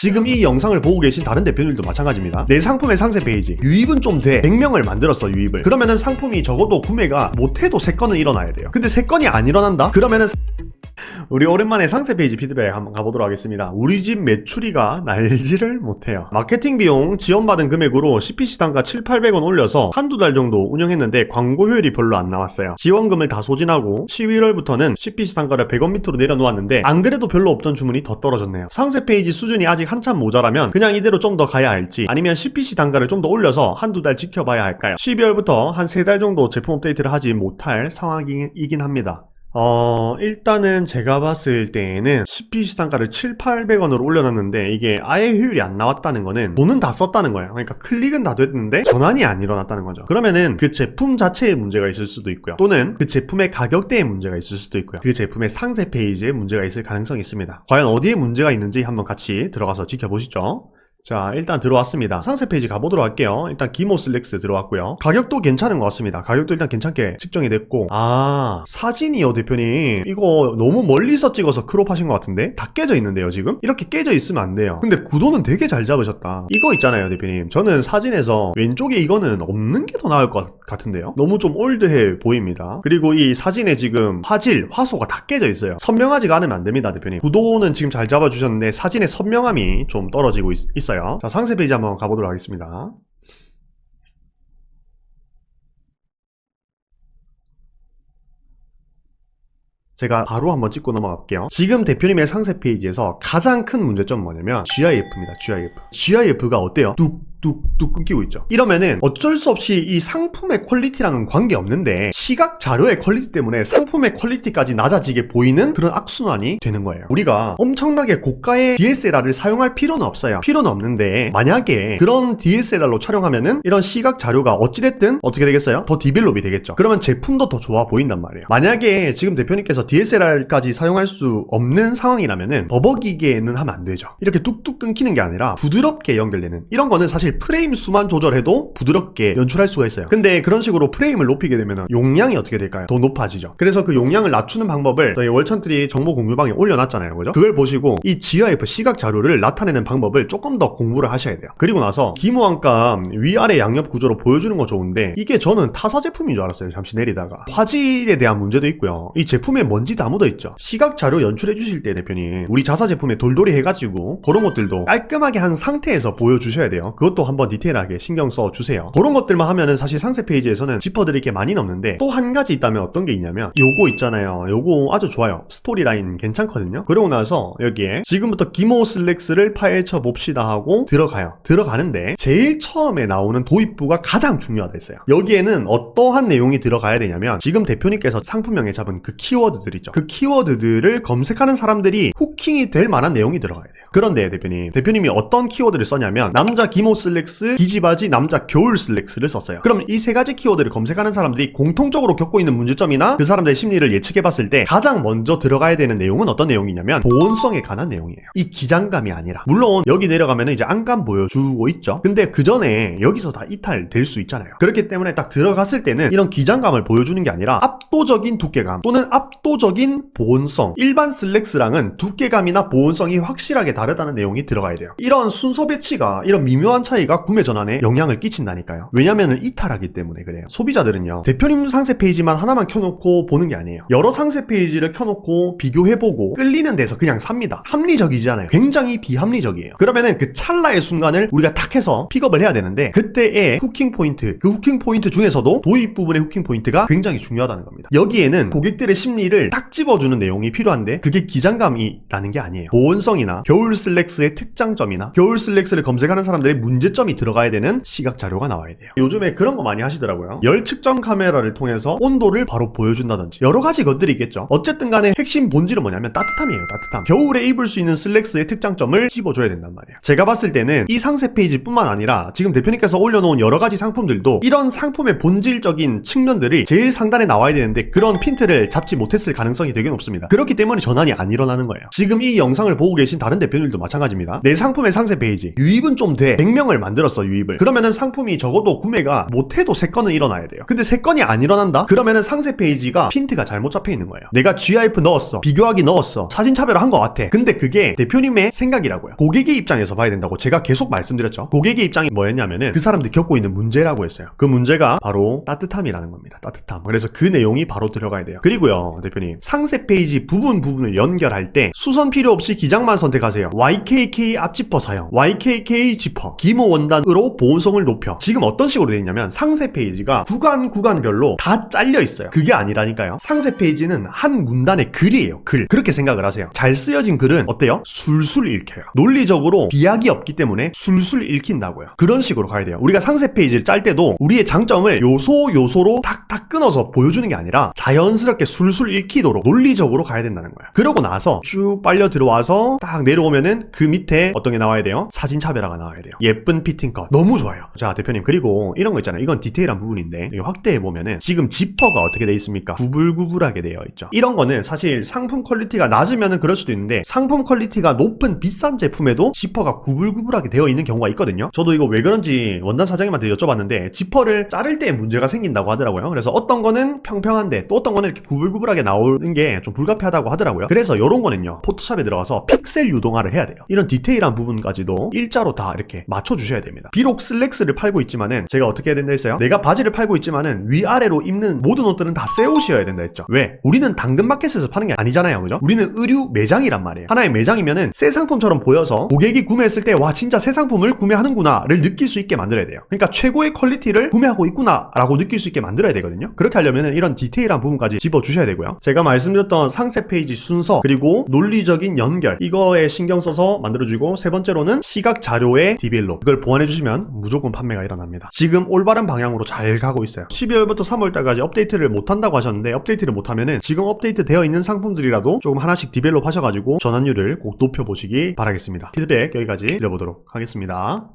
지금 이 영상을 보고 계신 다른 대표님들도 마찬가지입니다. 내 상품의 상세 페이지 유입은 좀 돼. 100명을 만들었어 유입을. 그러면은 상품이 적어도 구매가 못해도 3건은 일어나야 돼요. 근데 3건이 안 일어난다? 그러면은 우리 오랜만에 상세 페이지 피드백 한번 가보도록 하겠습니다. 우리 집 매출이가 날지를 못해요. 마케팅 비용 지원받은 금액으로 CPC 단가 7, 800원 올려서 한두 달 정도 운영했는데 광고 효율이 별로 안 나왔어요. 지원금을 다 소진하고 11월부터는 CPC 단가를 100원 밑으로 내려놓았는데 안 그래도 별로 없던 주문이 더 떨어졌네요. 상세 페이지 수준이 아직 한참 모자라면 그냥 이대로 좀 더 가야 할지 아니면 CPC 단가를 좀 더 올려서 한두 달 지켜봐야 할까요? 12월부터 한 세 달 정도 제품 업데이트를 하지 못할 상황이긴 합니다. 어, 일단은 제가 봤을 때에는 CPC 단가를 7, 800원으로 올려놨는데 이게 아예 효율이 안 나왔다는 거는 돈은 다 썼다는 거예요. 그러니까 클릭은 다 됐는데 전환이 안 일어났다는 거죠. 그러면은 그 제품 자체에 문제가 있을 수도 있고요. 또는 그 제품의 가격대에 문제가 있을 수도 있고요. 그 제품의 상세 페이지에 문제가 있을 가능성이 있습니다. 과연 어디에 문제가 있는지 한번 같이 들어가서 지켜보시죠. 자 일단 들어왔습니다. 상세 페이지 가보도록 할게요. 일단 기모 슬랙스 들어왔고요. 가격도 괜찮은 것 같습니다. 가격도 일단 괜찮게 측정이 됐고. 아 사진이요 대표님. 이거 너무 멀리서 찍어서 크롭 하신 것 같은데? 다 깨져 있는데요 지금? 이렇게 깨져 있으면 안 돼요. 근데 구도는 되게 잘 잡으셨다. 이거 있잖아요 대표님. 저는 사진에서 왼쪽에 이거는 없는 게 더 나을 것 같은데요? 너무 좀 올드해 보입니다. 그리고 이 사진에 지금 화질 화소가 다 깨져 있어요. 선명하지가 않으면 안 됩니다 대표님. 구도는 지금 잘 잡아주셨는데 사진의 선명함이 좀 떨어지고 있, 있어요 자 상세 페이지 한번 가보도록 하겠습니다 제가 바로 한번 찍고 넘어갈게요. 지금 대표님의 상세 페이지에서 가장 큰 문제점은 뭐냐면 GIF입니다. GIF. GIF가 어때요? 뚝 뚝뚝 끊기고 있죠. 이러면은 어쩔 수 없이 이 상품의 퀄리티랑은 관계없는데 시각 자료의 퀄리티 때문에 상품의 퀄리티까지 낮아지게 보이는 그런 악순환이 되는 거예요. 우리가 엄청나게 고가의 DSLR을 사용할 필요는 없어요. 필요는 없는데 만약에 그런 DSLR로 촬영하면은 이런 시각 자료가 어찌됐든 어떻게 되겠어요? 더 디벨롭이 되겠죠. 그러면 제품도 더 좋아 보인단 말이에요. 만약에 지금 대표님께서 DSLR까지 사용할 수 없는 상황이라면은 버벅이게는 하면 안 되죠. 이렇게 뚝뚝 끊기는 게 아니라 부드럽게 연결되는 이런 거는 사실 프레임 수만 조절해도 부드럽게 연출할 수가 있어요. 근데 그런 식으로 프레임을 높이게 되면 용량이 어떻게 될까요? 더 높아지죠. 그래서 그 용량을 낮추는 방법을 저희 월천트리 정보 공유방에 올려놨잖아요. 그죠? 그걸 보시고 이 GIF 시각 자료를 나타내는 방법을 조금 더 공부를 하셔야 돼요. 그리고 나서 기모함감 위아래 양옆 구조로 보여주는 거 좋은데 이게 저는 타사 제품인 줄 알았어요. 잠시 내리다가 화질에 대한 문제도 있고요. 이 제품에 먼지 다 묻어 있죠. 시각 자료 연출해 주실 때 대표님 우리 자사 제품에 돌돌이 해가지고 그런 것들도 깔끔하게 한 상태에서 보여주셔야 돼요. 그것도 한번 디테일하게 신경 써 주세요. 그런 것들만 하면은 사실 상세 페이지에서는 짚어드릴 게 많이 없는데 또 한 가지 있다면 어떤 게 있냐면 요거 있잖아요. 요거 아주 좋아요. 스토리 라인 괜찮거든요. 그러고 나서 여기에 지금부터 기모 슬랙스를 파헤쳐 봅시다 하고 들어가요. 들어가는데 제일 처음에 나오는 도입부가 가장 중요하다 했어요. 여기에는 어떠한 내용이 들어가야 되냐면 지금 대표님께서 상품명에 잡은 그 키워드들 있죠. 그 키워드들을 검색하는 사람들이 후킹이 될 만한 내용이 들어가야 돼요. 그런데 대표님, 대표님이 어떤 키워드를 썼냐면 남자 기모 슬랙스, 기지바지, 남자 겨울 슬랙스를 썼어요. 그럼 이 세 가지 키워드를 검색하는 사람들이 공통적으로 겪고 있는 문제점이나 그 사람들의 심리를 예측해 봤을 때 가장 먼저 들어가야 되는 내용은 어떤 내용이냐면 보온성에 관한 내용이에요. 이 기장감이 아니라 물론 여기 내려가면 이제 안감 보여주고 있죠. 근데 그 전에 여기서 다 이탈될 수 있잖아요. 그렇기 때문에 딱 들어갔을 때는 이런 기장감을 보여주는 게 아니라 압도적인 두께감 또는 압도적인 보온성 일반 슬랙스랑은 두께감이나 보온성이 확실하게 다르다는 내용이 들어가야 돼요. 이런 순서 배치가 이런 미묘한 차이가 구매 전환에 영향을 끼친다니까요. 왜냐면은 이탈하기 때문에 그래요. 소비자들은요. 대표님 상세 페이지만 하나만 켜놓고 보는 게 아니에요. 여러 상세 페이지를 켜놓고 비교해보고 끌리는 데서 그냥 삽니다. 합리적이잖아요. 굉장히 비합리적이에요. 그러면은 그 찰나의 순간을 우리가 탁 해서 픽업을 해야 되는데 그때의 후킹 포인트, 그 후킹 포인트 중에서도 도입 부분의 후킹 포인트가 굉장히 중요하다는 겁니다. 여기에는 고객들의 심리를 딱 집어주는 내용이 필요한데 그게 기장감이라는 게 아니에요. 보온성이나 겨울 슬랙스의 특장점이나 겨울 슬랙스를 검색하는 사람들의 문제점이 들어가야 되는 시각 자료가 나와야 돼요. 요즘에 그런 거 많이 하시더라고요. 열 측정 카메라를 통해서 온도를 바로 보여준다든지 여러 가지 것들이 있겠죠. 어쨌든 간에 핵심 본질은 뭐냐면 따뜻함이에요. 따뜻함. 겨울에 입을 수 있는 슬랙스의 특장점을 집어줘야 된단 말이에요. 제가 봤을 때는 이 상세 페이지뿐만 아니라 지금 대표님께서 올려놓은 여러 가지 상품들도 이런 상품의 본질적인 측면들이 제일 상단에 나와야 되는데 그런 핀트를 잡지 못했을 가능성이 되게 높습니다. 그렇기 때문에 전환이 안 일어나는 거예요. 지금 이 영상을 보고 계신 다른 대표 대표님들도 마찬가지입니다. 내 상품의 상세 페이지 유입은 좀 돼. 100명을 만들었어 유입을. 그러면은 상품이 적어도 구매가 못해도 3건은 일어나야 돼요. 근데 3건이 안 일어난다? 그러면은 상세 페이지가 핀트가 잘못 잡혀 있는 거예요. 내가 GIF 넣었어. 비교하기 넣었어. 사진 차별을 한 것 같아. 근데 그게 대표님의 생각이라고요. 고객의 입장에서 봐야 된다고 제가 계속 말씀드렸죠. 고객의 입장이 뭐였냐면은 그 사람들이 겪고 있는 문제라고 했어요. 그 문제가 바로 따뜻함이라는 겁니다. 따뜻함. 그래서 그 내용이 바로 들어가야 돼요. 그리고요, 대표님. 상세 페이지 부분 부분을 연결할 때 수선 필요 없이 기장만 선택하세요. YKK 앞지퍼 사용. YKK 지퍼. 기모 원단으로 보온성을 높여. 지금 어떤 식으로 되어 있냐면 상세 페이지가 구간 구간별로 다 잘려 있어요. 그게 아니라니까요. 상세 페이지는 한 문단의 글이에요. 글. 그렇게 생각을 하세요. 잘 쓰여진 글은 어때요? 술술 읽혀요. 논리적으로 비약이 없기 때문에 술술 읽힌다고요. 그런 식으로 가야 돼요. 우리가 상세 페이지를 짤 때도 우리의 장점을 요소 요소로 탁탁 끊어서 보여주는 게 아니라 자연스럽게 술술 읽히도록 논리적으로 가야 된다는 거예요. 그러고 나서 쭉 빨려 들어와서 딱 내려오면 은 그 밑에 어떤 게 나와야 돼요? 사진 차별화가 나와야 돼요. 예쁜 피팅 컷. 너무 좋아요. 자, 대표님. 그리고 이런 거 있잖아요. 이건 디테일한 부분인데 확대해 보면은 지금 지퍼가 어떻게 돼 있습니까? 구불구불하게 되어 있죠. 이런 거는 사실 상품 퀄리티가 낮으면은 그럴 수도 있는데 상품 퀄리티가 높은 비싼 제품에도 지퍼가 구불구불하게 되어 있는 경우가 있거든요. 저도 이거 왜 그런지 원단 사장님한테 여쭤봤는데 지퍼를 자를 때 문제가 생긴다고 하더라고요. 그래서 어떤 거는 평평한데 또 어떤 거는 이렇게 구불구불하게 나오는 게 좀 불가피하다고 하더라고요. 그래서 이런 거는요. 포토샵에 들어가서 픽셀 유동화를 해야 돼요. 이런 디테일한 부분까지도 일자로 다 이렇게 맞춰주셔야 됩니다. 비록 슬랙스를 팔고 있지만은 제가 어떻게 해야 된다 했어요? 내가 바지를 팔고 있지만은 위아래로 입는 모든 옷들은 다 새 옷이어야 된다 했죠. 왜? 우리는 당근마켓에서 파는 게 아니잖아요. 그죠? 우리는 의류 매장이란 말이에요. 하나의 매장이면은 새 상품처럼 보여서 고객이 구매했을 때 와 진짜 새 상품을 구매하는구나를 느낄 수 있게 만들어야 돼요. 그러니까 최고의 퀄리티를 구매하고 있구나라고 느낄 수 있게 만들어야 되거든요. 그렇게 하려면은 이런 디테일한 부분까지 집어 주셔야 되고요. 제가 말씀드렸던 상세 페이지 순서 그리고 논리적인 연결 이거에 신경 써서 만들어주고 세 번째로는 시각 자료의 디벨롭 이걸 보완해 주시면 무조건 판매가 일어납니다. 지금 올바른 방향으로 잘 가고 있어요. 12월부터 3월달까지 업데이트를 못 한다고 하셨는데 업데이트를 못 하면은 지금 업데이트 되어 있는 상품들이라도 조금 하나씩 디벨롭 하셔가지고 전환율을 꼭 높여보시기 바라겠습니다. 피드백 여기까지 드려보도록 하겠습니다.